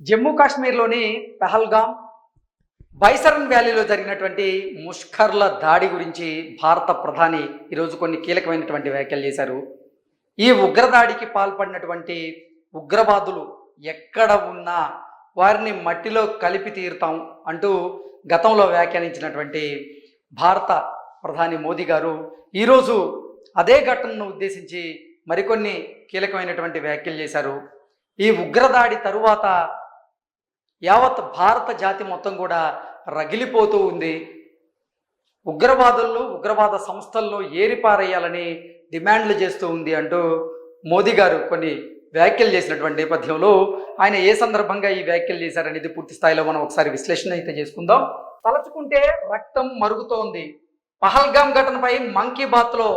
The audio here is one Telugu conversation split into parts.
జమ్మూ కాశ్మీర్లోని పెహల్గాం బైసరన్ వ్యాలీలో జరిగినటువంటి ముష్కర్ల దాడి గురించి భారత ప్రధాని ఈరోజు కొన్ని కీలకమైనటువంటి వ్యాఖ్యలు చేశారు. ఈ ఉగ్రదాడికి పాల్పడినటువంటి ఉగ్రవాదులు ఎక్కడ ఉన్నా వారిని మట్టిలో కలిపి తీరుతాం అంటూ గతంలో వ్యాఖ్యానించినటువంటి భారత ప్రధాని మోదీ గారు ఈరోజు అదే ఘటనను ఉద్దేశించి మరికొన్ని కీలకమైనటువంటి వ్యాఖ్యలు చేశారు. ఈ ఉగ్రదాడి తరువాత యావత్ భారత జాతి మొత్తం కూడా రగిలిపోతూ ఉంది. ఉగ్రవాదులను ఉగ్రవాద సంస్థలను ఏరిపారేయాలని డిమాండ్లు చేస్తూ ఉంది అంటూ మోదీ గారు కొన్ని వ్యాఖ్యలు చేసినటువంటి నేపథ్యంలో ఆయన ఏ సందర్భంగా ఈ వ్యాఖ్యలు చేశారనేది పూర్తి స్థాయిలో మనం ఒకసారి విశ్లేషణ అయితే చేసుకుందాం. తలచుకుంటే రక్తం మరుగుతోంది. పహల్గాం ఘటనపై మంకీ బాత్లో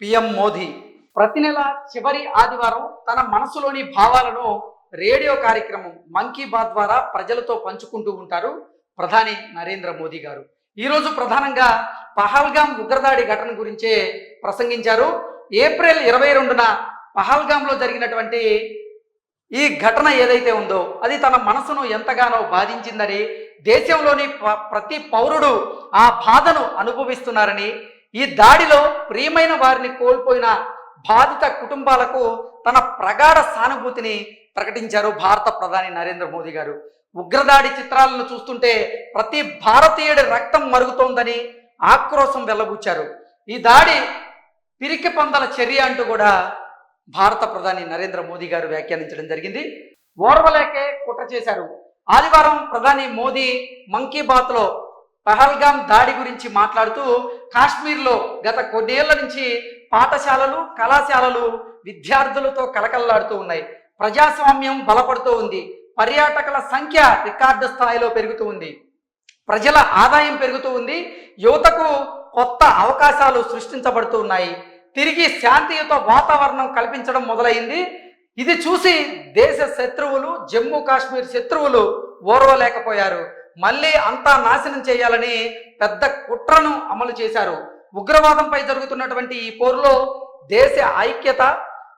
పిఎం మోదీ. ప్రతి నెల చివరి ఆదివారం తన మనసులోని భావాలను రేడియో కార్యక్రమం మంకీ బాత్ ద్వారా ప్రజలతో పంచుకుంటూ ఉంటారు ప్రధాని నరేంద్ర మోదీ గారు. ఈరోజు ప్రధానంగా పహల్గాం ఉగ్రదాడి ఘటన గురించే ప్రసంగించారు. ఏప్రిల్ ఇరవై రెండున పహల్గాంలో జరిగినటువంటి ఈ ఘటన ఏదైతే ఉందో అది తన మనసును ఎంతగానో బాధించిందని దేశంలోని ప- ప్రతి పౌరుడు ఆ బాధను అనుభవిస్తున్నారని ఈ దాడిలో ప్రియమైన వారిని కోల్పోయిన బాధిత కుటుంబాలకు తన ప్రగాఢ సానుభూతిని ప్రకటించారు భారత ప్రధాని నరేంద్ర మోదీ గారు. ఉగ్రదాడి చిత్రాలను చూస్తుంటే ప్రతి భారతీయుడి రక్తం మరుగుతోందని ఆక్రోశం వెల్లబుచ్చారు ఈ దాడి పిరికి పందల చర్య అంటూ కూడా భారత ప్రధాని నరేంద్ర మోదీ గారు వ్యాఖ్యానించడం జరిగింది. ఓర్వలేకే కుట్ర చేశారు. ఆదివారం ప్రధాని మోదీ మన్ కీ బాత్లో పహల్గామ్ దాడి గురించి మాట్లాడుతూ కాశ్మీర్లో గత కొన్నేళ్ళ నుంచి పాఠశాలలు కళాశాలలు విద్యార్థులతో కలకల్లాడుతూ ఉన్నాయి. ప్రజాస్వామ్యం బలపడుతూ ఉంది. పర్యాటకుల సంఖ్య రికార్డు స్థాయిలో పెరుగుతూ ఉంది. ప్రజల ఆదాయం పెరుగుతూ ఉంది. యువతకు కొత్త అవకాశాలు సృష్టించబడుతూ ఉన్నాయి. తిరిగి శాంతియుత వాతావరణం కల్పించడం మొదలైంది. ఇది చూసి దేశ శత్రువులు జమ్మూ కాశ్మీర్ శత్రువులు ఓర్వలేకపోయారు. మళ్ళీ అంతా నాశనం చేయాలని పెద్ద కుట్రను అమలు చేశారు. ఉగ్రవాదంపై జరుగుతున్నటువంటి ఈ పోరులో దేశ ఐక్యత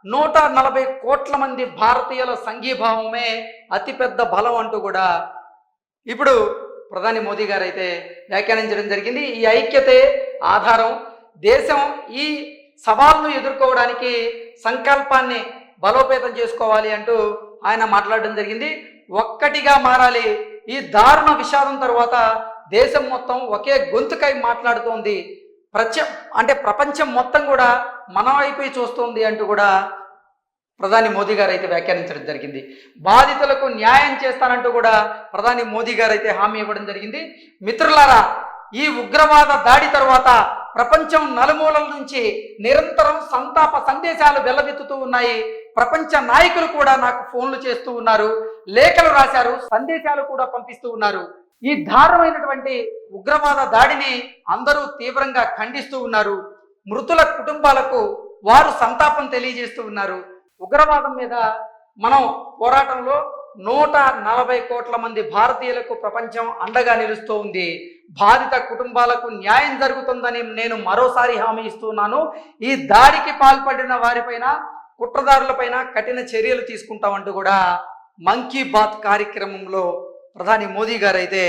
నూట నలభై కోట్ల మంది భారతీయుల సంఘీభావమే అతిపెద్ద బలం అంటూ కూడా ఇప్పుడు ప్రధాని మోదీ గారు అయితే వ్యాఖ్యానించడం జరిగింది. ఈ ఐక్యతే ఆధారం దేశం ఈ సవాల్ను ఎదుర్కోవడానికి సంకల్పాన్ని బలోపేతం చేసుకోవాలి అంటూ ఆయన మాట్లాడడం జరిగింది. ఒక్కటిగా మారాలి. ఈ దారుణ విషాదం తర్వాత దేశం మొత్తం ఒకే గొంతుకై మాట్లాడుతోంది ప్రచ అంటే ప్రపంచం మొత్తం కూడా మన వైపే చూస్తోంది అంటూ కూడా ప్రధాని మోదీ గారు అయితే వ్యాఖ్యానించడం జరిగింది. బాధితులకు న్యాయం చేస్తానంటూ కూడా ప్రధాని మోదీ గారు అయితే హామీ ఇవ్వడం జరిగింది. మిత్రులారా ఈ ఉగ్రవాద దాడి తర్వాత ప్రపంచం నలుమూలల నుంచి నిరంతరం సంతాప సందేశాలు వెల్లవెత్తుతూ ఉన్నాయి. ప్రపంచ నాయకులు కూడా నాకు ఫోన్లు చేస్తూ ఉన్నారు లేఖలు రాశారు సందేశాలు కూడా పంపిస్తూ ఉన్నారు. ఈ దారుణమైనటువంటి ఉగ్రవాద దాడిని అందరూ తీవ్రంగా ఖండిస్తూ ఉన్నారు. మృతుల కుటుంబాలకు వారు సంతాపం తెలియజేస్తూ ఉన్నారు. ఉగ్రవాదం మీద మనం పోరాటంలో నూట నలభై కోట్ల మంది భారతీయులకు ప్రపంచం అండగా నిలుస్తూ ఉంది. బాధిత కుటుంబాలకు న్యాయం జరుగుతుందని నేను మరోసారి హామీ ఇస్తున్నాను. ఈ దాడికి పాల్పడిన వారిపైన కుట్రదారులపైన కఠిన చర్యలు తీసుకుంటామంటూ కూడా మన్ కీ బాత్ కార్యక్రమంలో ప్రధాని మోదీ గారు అయితే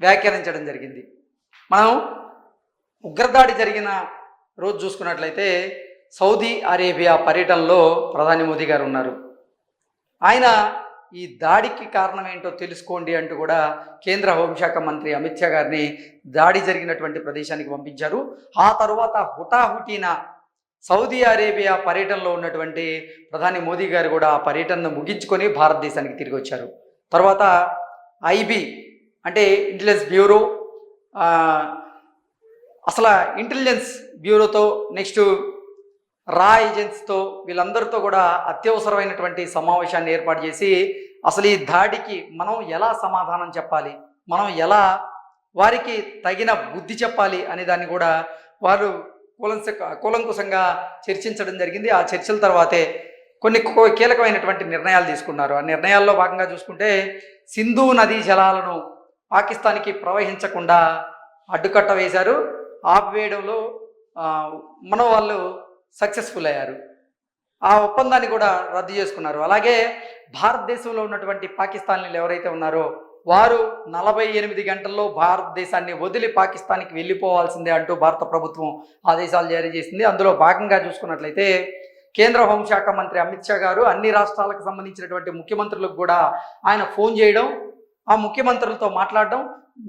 వ్యాఖ్యానించడం జరిగింది. మనం ఉగ్రదాడి జరిగిన రోజు చూసుకున్నట్లయితే సౌదీ అరేబియా పర్యటనలో ప్రధాని మోదీ గారు ఉన్నారు. ఆయన ఈ దాడికి కారణం ఏంటో తెలుసుకోండి అంటూ కూడా కేంద్ర హోంశాఖ మంత్రి అమిత్ షా గారిని దాడి జరిగినటువంటి ప్రదేశానికి పంపించారు. ఆ తర్వాత హుటాహుటీన సౌదీ అరేబియా పర్యటనలో ఉన్నటువంటి ప్రధాని మోదీ గారు కూడా ఆ పర్యటనను ముగించుకొని భారతదేశానికి తిరిగి వచ్చారు. తర్వాత ఐబీ అంటే ఇంటెలిజెన్స్ బ్యూరో అసలు ఇంటెలిజెన్స్ బ్యూరోతో నెక్స్ట్ రా ఏజెన్సీతో వీళ్ళందరితో కూడా అత్యవసరమైనటువంటి సమావేశాన్ని ఏర్పాటు చేసి అసలు ఈ దాడికి మనం ఎలా సమాధానం చెప్పాలి? మనం ఎలా వారికి తగిన బుద్ధి చెప్పాలి అనే దాన్ని కూడా వారు కూలంస కూలంకుశంగా చర్చించడం జరిగింది. ఆ చర్చల తర్వాతే కొన్ని కో- కీలకమైనటువంటి నిర్ణయాలు తీసుకున్నారు. ఆ నిర్ణయాల్లో భాగంగా చూసుకుంటే సింధు నదీ జలాలను పాకిస్తాన్కి ప్రవహించకుండా అడ్డుకట్ట వేశారు. ఆపివేయడంలో ఆ, మన వాళ్ళు సక్సెస్ఫుల్ అయ్యారు. ఆ ఒప్పందాన్ని కూడా రద్దు చేసుకున్నారు. అలాగే భారతదేశంలో ఉన్నటువంటి పాకిస్తానీలు ఎవరైతే ఉన్నారో వారు నలభై ఎనిమిది గంటల్లో భారతదేశాన్ని వదిలి పాకిస్తాన్కి వెళ్ళిపోవాల్సిందే అంటూ భారత ప్రభుత్వం ఆదేశాలు జారీ చేసింది. అందులో భాగంగా చూసుకున్నట్లయితే కేంద్ర హోంశాఖ మంత్రి అమిత్ షా గారు అన్ని రాష్ట్రాలకు సంబంధించినటువంటి ముఖ్యమంత్రులకు కూడా ఆయన ఫోన్ చేయడం ఆ ముఖ్యమంత్రులతో మాట్లాడడం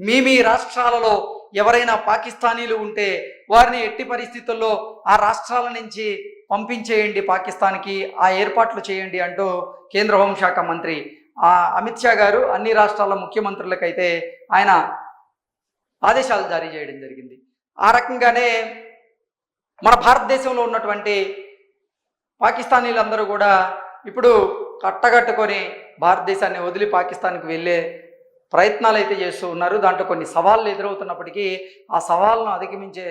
మీ మీ రాష్ట్రాలలో ఎవరైనా పాకిస్తానీలు ఉంటే వారిని ఎట్టి పరిస్థితుల్లో ఆ రాష్ట్రాల నుంచి పంపించేయండి పాకిస్తాన్కి ఆ ఏర్పాట్లు చేయండి అంటూ కేంద్ర హోంశాఖ మంత్రి అమిత్ షా గారు అన్ని రాష్ట్రాల ముఖ్యమంత్రులకైతే ఆయన ఆదేశాలు జారీ చేయడం జరిగింది. ఆ రకంగానే మన భారతదేశంలో ఉన్నటువంటి పాకిస్తానీలందరూ కూడా ఇప్పుడు కట్టగట్టుకొని భారతదేశాన్ని వదిలి పాకిస్తాన్కి వెళ్ళే ప్రయత్నాలు అయితే చేస్తూ ఉన్నారు. దాంట్లో కొన్ని సవాళ్ళు ఎదురవుతున్నప్పటికీ ఆ సవాళ్ళను అధిగమించే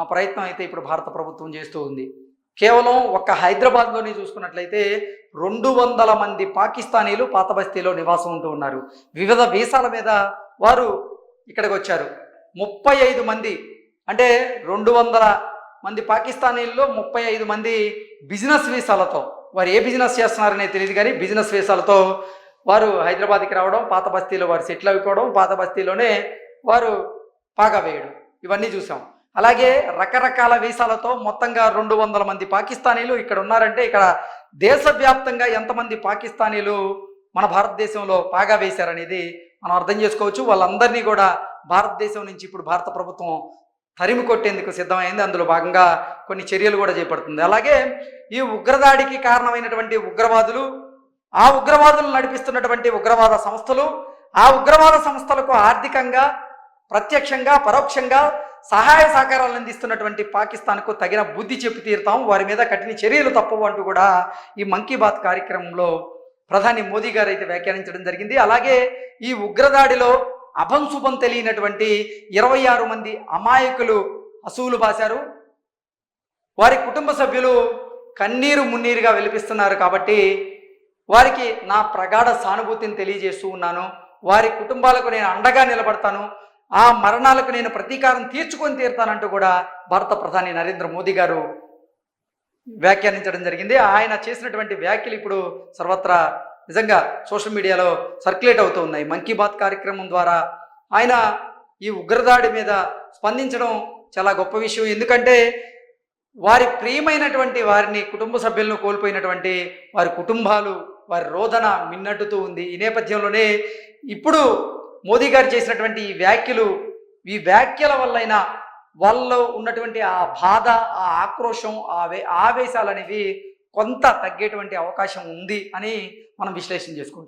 ఆ ప్రయత్నం అయితే ఇప్పుడు భారత ప్రభుత్వం చేస్తూ ఉంది. కేవలం ఒక్క హైదరాబాద్లోనే చూసుకున్నట్లయితే రెండు వందల మంది పాకిస్తానీలు పాత బస్తీలో నివాసం ఉంటూ ఉన్నారు. వివిధ వీసాల మీద వారు ఇక్కడికి వచ్చారు. ముప్పై ఐదు మంది అంటే రెండు వందల మంది పాకిస్తానీల్లో ముప్పై ఐదు మంది బిజినెస్ వీసాలతో వారు ఏ బిజినెస్ చేస్తున్నారనే తెలియదు కానీ బిజినెస్ వీసాలతో వారు హైదరాబాద్కి రావడం పాత బస్తీలో వారు సెటిల్ అయిపోవడం పాత బస్తీలోనే వారు పాగా వేయడం. ఇవన్నీ చూసాం. అలాగే రకరకాల వీసాలతో మొత్తంగా రెండు వందల మంది పాకిస్తానీలు ఇక్కడ ఉన్నారంటే ఇక్కడ దేశవ్యాప్తంగా ఎంతమంది పాకిస్తానీలు మన భారతదేశంలో పాగా వేశారనేది మనం అర్థం చేసుకోవచ్చు. వాళ్ళందరినీ కూడా భారతదేశం నుంచి ఇప్పుడు భారత ప్రభుత్వం తరిమి కొట్టేందుకు సిద్ధమైంది. అందులో భాగంగా కొన్ని చర్యలు కూడా చేపడుతుంది. అలాగే ఈ ఉగ్రదాడికి కారణమైనటువంటి ఉగ్రవాదులు ఆ ఉగ్రవాదులు నడిపిస్తున్నటువంటి ఉగ్రవాద సంస్థలు ఆ ఉగ్రవాద సంస్థలకు ఆర్థికంగా ప్రత్యక్షంగా పరోక్షంగా సహాయ సహకారాలు అందిస్తున్నటువంటి పాకిస్తాన్కు తగిన బుద్ధి చెప్పి తీరుతాం వారి మీద కఠిన చర్యలు తప్పవు అంటూ కూడా ఈ మంకీ బాత్ కార్యక్రమంలో ప్రధాని మోదీ గారు అయితే వ్యాఖ్యానించడం జరిగింది. అలాగే ఈ ఉగ్రదాడిలో అభంశుభం తెలియనటువంటి ఇరవై ఆరు మంది అమాయకులు అసూలు బాశారు. వారి కుటుంబ సభ్యులు కన్నీరు మున్నీరుగా వెలిపిస్తున్నారు కాబట్టి వారికి నా ప్రగాఢ సానుభూతిని తెలియజేస్తూ ఉన్నాను. వారి కుటుంబాలకు నేను అండగా నిలబడతాను. ఆ మరణాలకు నేను ప్రతీకారం తీర్చుకొని తీరుతానంటూ కూడా భారత ప్రధాని నరేంద్ర మోదీ గారు వ్యాఖ్యానించడం జరిగింది. ఆయన చేసినటువంటి వ్యాఖ్యలు ఇప్పుడు సర్వత్రా నిజంగా సోషల్ మీడియాలో సర్క్యులేట్ అవుతూ ఉన్నాయి. మన్ కీ బాత్ కార్యక్రమం ద్వారా ఆయన ఈ ఉగ్రదాడి మీద స్పందించడం చాలా గొప్ప విషయం. ఎందుకంటే వారి ప్రియమైనటువంటి వారిని కుటుంబ సభ్యులను కోల్పోయినటువంటి వారి కుటుంబాలు వారి రోదన మిన్నట్టుతూ ఉంది. ఈ నేపథ్యంలోనే ఇప్పుడు మోదీ గారు చేసినటువంటి ఈ వ్యాఖ్యలు ఈ వ్యాఖ్యల వల్లైనా వాళ్ళలో ఉన్నటువంటి ఆ బాధ ఆ ఆక్రోశం ఆవే ఆవేశాలు అనేవి కొంత తగ్గేటువంటి అవకాశం ఉంది అని మనం విశ్లేషణ చేసుకుంటాం